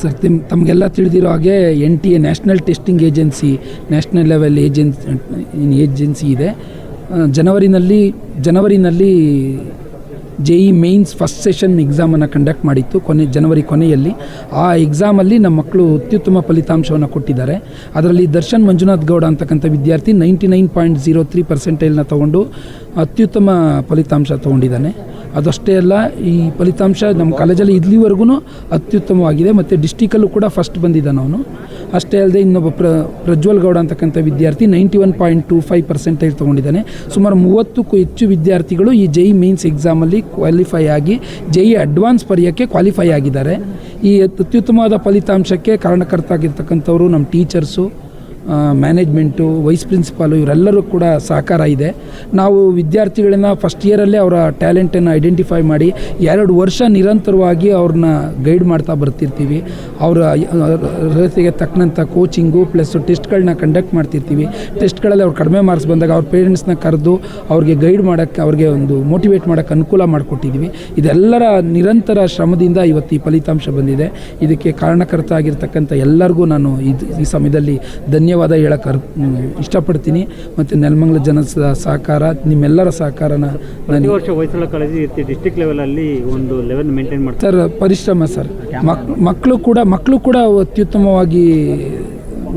Sir, ತಿಮ್, ತಮಗೆಲ್ಲ ತಿಳಿದಿರೋ ಹಾಗೆ N T A national testing agency, national level agency agency ಇದೆ. ಜನವರಿನಲ್ಲಿ ಜನವರಿನಲ್ಲಿ ಜೆ ಮೇನ್ಸ್ ಫಸ್ಟ್ ಸೆಷನ್ ಎಕ್ಸಾಮನ್ನು ಕಂಡಕ್ಟ್ ಮಾಡಿತ್ತು. ಕೊನೆ ಜನವರಿ ಕೊನೆಯಲ್ಲಿ ಆ ಎಕ್ಸಾಮಲ್ಲಿ ನಮ್ಮ ಮಕ್ಕಳು ಅತ್ಯುತ್ತಮ ಫಲಿತಾಂಶವನ್ನು ಕೊಟ್ಟಿದ್ದಾರೆ. ಅದರಲ್ಲಿ ದರ್ಶನ್ ಮಂಜುನಾಥ್ ಗೌಡ ಅಂತಕ್ಕಂಥ ವಿದ್ಯಾರ್ಥಿ ninety nine point zero three ತೊಗೊಂಡು ಅತ್ಯುತ್ತಮ ಫಲಿತಾಂಶ ತೊಗೊಂಡಿದ್ದಾನೆ. ಅದಷ್ಟೇ ಅಲ್ಲ, ಈ ಫಲಿತಾಂಶ ನಮ್ಮ ಕಾಲೇಜಲ್ಲಿ ಇಲ್ಲಿವರೆಗೂ ಅತ್ಯುತ್ತಮವಾಗಿದೆ. ಮತ್ತು ಡಿಸ್ಟಿಕಲ್ಲೂ ಕೂಡ ಫಸ್ಟ್ ಬಂದಿದ್ದಾನೆ ಅವನು. ಅಷ್ಟೇ ಅಲ್ಲದೆ ಇನ್ನೊಬ್ಬ ಪ್ರ, ಪ್ರಜ್ವಲ್ ಗೌಡ ಅಂತಕ್ಕಂಥ ವಿದ್ಯಾರ್ಥಿ ninety one point two five percentage ತೊಗೊಂಡಿದ್ದಾನೆ. ಸುಮಾರು ಮೂವತ್ತಕ್ಕೂ ಹೆಚ್ಚು ವಿದ್ಯಾರ್ಥಿಗಳು ಈ ಜೈ ಮೇನ್ಸ್ ಎಕ್ಸಾಮಲ್ಲಿ ಕ್ವಾಲಿಫೈ ಆಗಿ ಜೈ ಅಡ್ವಾನ್ಸ್ ಪರ್ಯಕ್ಕೆ ಕ್ವಾಲಿಫೈ ಆಗಿದ್ದಾರೆ. ಈ ಅತ್ಯುತ್ತಮವಾದ ಫಲಿತಾಂಶಕ್ಕೆ ಕಾರಣಕರ್ತ ಆಗಿರ್ತಕ್ಕಂಥವ್ರು ನಮ್ಮ ಟೀಚರ್ಸು ಮ್ಯಾನೇಜ್ಮೆಂಟು ವೈಸ್ ಪ್ರಿನ್ಸಿಪಾಲು ಇವರೆಲ್ಲರೂ ಕೂಡ ಸಹಕಾರ ಇದೆ. ನಾವು ವಿದ್ಯಾರ್ಥಿಗಳನ್ನ ಫಸ್ಟ್ ಇಯರಲ್ಲೇ ಅವರ ಟ್ಯಾಲೆಂಟನ್ನು ಐಡೆಂಟಿಫೈ ಮಾಡಿ ಎರಡು ವರ್ಷ ನಿರಂತರವಾಗಿ ಅವ್ರನ್ನ ಗೈಡ್ ಮಾಡ್ತಾ ಬರ್ತಿರ್ತೀವಿ. ಅವರ ಅರ್ಹತೆಗೆ ತಕ್ಕಂಥ ಕೋಚಿಂಗು ಪ್ಲಸ್ ಟೆಸ್ಟ್ಗಳನ್ನ ಕಂಡಕ್ಟ್ ಮಾಡ್ತಿರ್ತೀವಿ. ಟೆಸ್ಟ್ಗಳಲ್ಲಿ ಅವ್ರು ಕಡಿಮೆ ಮಾರ್ಕ್ಸ್ ಬಂದಾಗ ಅವ್ರ ಪೇರೆಂಟ್ಸ್ನ ಕರೆದು ಅವ್ರಿಗೆ ಗೈಡ್ ಮಾಡೋಕ್ಕೆ ಅವ್ರಿಗೆ ಒಂದು ಮೋಟಿವೇಟ್ ಮಾಡೋಕ್ಕೆ ಅನುಕೂಲ ಮಾಡಿಕೊಟ್ಟಿದ್ದೀವಿ ಇದೆಲ್ಲರ ನಿರಂತರ ಶ್ರಮದಿಂದ ಇವತ್ತು ಈ ಫಲಿತಾಂಶ ಬಂದಿದೆ. ಇದಕ್ಕೆ ಕಾರಣಕರ್ತ ಆಗಿರ್ತಕ್ಕಂಥ ಎಲ್ಲರಿಗೂ ನಾನು ಇದು ಈ ಸಮಯದಲ್ಲಿ ಧನ್ಯವಾದ ಹೇಳಕ್ಕೆ ಇಷ್ಟಪಡ್ತೀನಿ. ಮತ್ತು ನೆಲಮಂಗಲ ಜನ ಸಹಕಾರ ನಿಮ್ಮೆಲ್ಲರ ಸಹಕಾರನ ನಾನು ವರ್ಷ ಹೊಯ್ಸಳ ಕಾಲೇಜು ಡಿಸ್ಟಿಕ್ ಲೆವೆಲಲ್ಲಿ ಒಂದು ಲೆವೆಲ್ ಮೇಂಟೈನ್ ಮಾಡ್ತಾರೆ. ಸರ್ ಪರಿಶ್ರಮ ಸರ್. ಮಕ್ ಮಕ್ಕಳು ಕೂಡ ಮಕ್ಕಳು ಕೂಡ ಅತ್ಯುತ್ತಮವಾಗಿ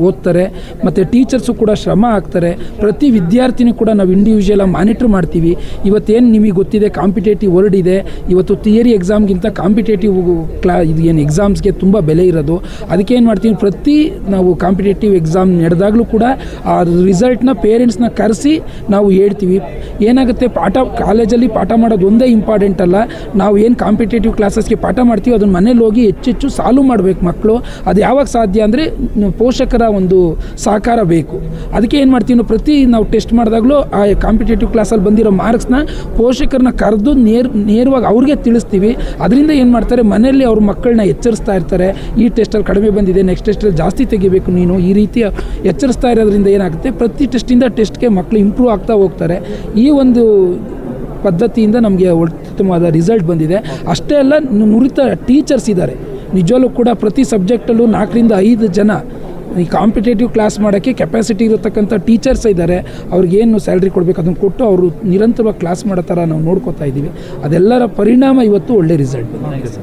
ಓದ್ತಾರೆ, ಮತ್ತು ಟೀಚರ್ಸು ಕೂಡ ಶ್ರಮ ಹಾಕ್ತಾರೆ, ಪ್ರತಿ ವಿದ್ಯಾರ್ಥಿನೂ ಕೂಡ ನಾವು ಇಂಡಿವಿಜುವಲಾಗಿ ಮಾನಿಟ್ರ್ ಮಾಡ್ತೀವಿ. ಇವತ್ತೇನು ನಿಮಗೆ ಗೊತ್ತಿದೆ ಕಾಂಪಿಟೇಟಿವ್ ವರ್ಡ್ ಇದೆ. ಇವತ್ತು ಥಿಯರಿ ಎಕ್ಸಾಮ್ಗಿಂತ ಕಾಂಪಿಟೇಟಿವ್ ಕ್ಲಾ ಇದು ಏನು ಎಕ್ಸಾಮ್ಸ್ಗೆ ತುಂಬ ಬೆಲೆ ಇರೋದು. ಅದಕ್ಕೆ ಏನು ಮಾಡ್ತೀವಿ, ಪ್ರತಿ ನಾವು ಕಾಂಪಿಟೇಟಿವ್ ಎಕ್ಸಾಮ್ ನಡೆದಾಗಲೂ ಕೂಡ ಆ ರಿಸಲ್ಟ್ನ ಪೇರೆಂಟ್ಸ್ನ ಕರೆಸಿ ನಾವು ಹೇಳ್ತೀವಿ. ಏನಾಗುತ್ತೆ, ಪಾಠ ಕಾಲೇಜಲ್ಲಿ ಪಾಠ ಮಾಡೋದು ಒಂದೇ ಇಂಪಾರ್ಟೆಂಟ್ ಅಲ್ಲ. ನಾವು ಏನು ಕಾಂಪಿಟೇಟಿವ್ ಕ್ಲಾಸಸ್ಗೆ ಪಾಠ ಮಾಡ್ತೀವಿ, ಅದನ್ನು ಮನೇಲಿ ಹೋಗಿ ಹೆಚ್ಚೆಚ್ಚು ಸಾಲ್ವ್ ಮಾಡಬೇಕು ಮಕ್ಕಳು ಅದು ಯಾವಾಗ ಸಾಧ್ಯ ಅಂದರೆ, ಪೋಷಕರ ಒಂದು ಸಹಕಾರ ಬೇಕು. ಅದಕ್ಕೆ ಏನು ಮಾಡ್ತೀವಿ ನಾವು ಪ್ರತಿ ನಾವು ಟೆಸ್ಟ್ ಮಾಡಿದಾಗಲೂ ಆ ಕಾಂಪಿಟೇಟಿವ್ ಕ್ಲಾಸಲ್ಲಿ ಬಂದಿರೋ ಮಾರ್ಕ್ಸ್ನ ಪೋಷಕರನ್ನ ಕರೆದು ನೇರ್, ನೇರವಾಗಿ ಅವ್ರಿಗೆ ತಿಳಿಸ್ತೀವಿ. ಅದರಿಂದ ಏನು ಮಾಡ್ತಾರೆ, ಮನೆಯಲ್ಲಿ ಅವ್ರ ಮಕ್ಕಳನ್ನ ಎಚ್ಚರಿಸ್ತಾ ಇರ್ತಾರೆ. ಈ ಟೆಸ್ಟಲ್ಲಿ ಕಡಿಮೆ ಬಂದಿದೆ ನೆಕ್ಸ್ಟ್ ಟೆಸ್ಟಲ್ಲಿ ಜಾಸ್ತಿ ತೆಗಿಬೇಕು ನೀನು. ಈ ರೀತಿಯ ಎಚ್ಚರಿಸ್ತಾ ಇರೋದ್ರಿಂದ ಏನಾಗುತ್ತೆ, ಪ್ರತಿ ಟೆಸ್ಟಿಂದ ಟೆಸ್ಟ್ಗೆ ಮಕ್ಕಳು ಇಂಪ್ರೂವ್ ಆಗ್ತಾ ಹೋಗ್ತಾರೆ. ಈ ಒಂದು ಪದ್ಧತಿಯಿಂದ ನಮಗೆ ಉತ್ತಮವಾದ ರಿಸಲ್ಟ್ ಬಂದಿದೆ. ಅಷ್ಟೇ ಅಲ್ಲ ನುರಿತ ಟೀಚರ್ಸ್ ಇದ್ದಾರೆ. ನಿಜವಲ್ಲೂ ಕೂಡ ಪ್ರತಿ ಸಬ್ಜೆಕ್ಟಲ್ಲೂ ನಾಲ್ಕರಿಂದ ಐದು ಜನ ಈ ಕಾಂಪಿಟೇಟಿವ್ ಕ್ಲಾಸ್ ಮಾಡೋಕ್ಕೆ ಕೆಪಾಸಿಟಿ ಇರತಕ್ಕಂಥ ಟೀಚರ್ಸ್ ಇದ್ದಾರೆ ಅವ್ರಿಗೇನು ಸ್ಯಾಲ್ರಿ ಕೊಡಬೇಕು, ಅದನ್ನು ಕೊಟ್ಟು ಅವರು ನಿರಂತರವಾಗಿ ಕ್ಲಾಸ್ ಮಾಡೋ ಥರ ನಾವು ನೋಡ್ಕೋತಾ ಇದ್ದೀವಿ. ಅದೆಲ್ಲರ ಪರಿಣಾಮ ಇವತ್ತು ಒಳ್ಳೆ ರಿಸಲ್ಟ್ ಬಂದಿದೆ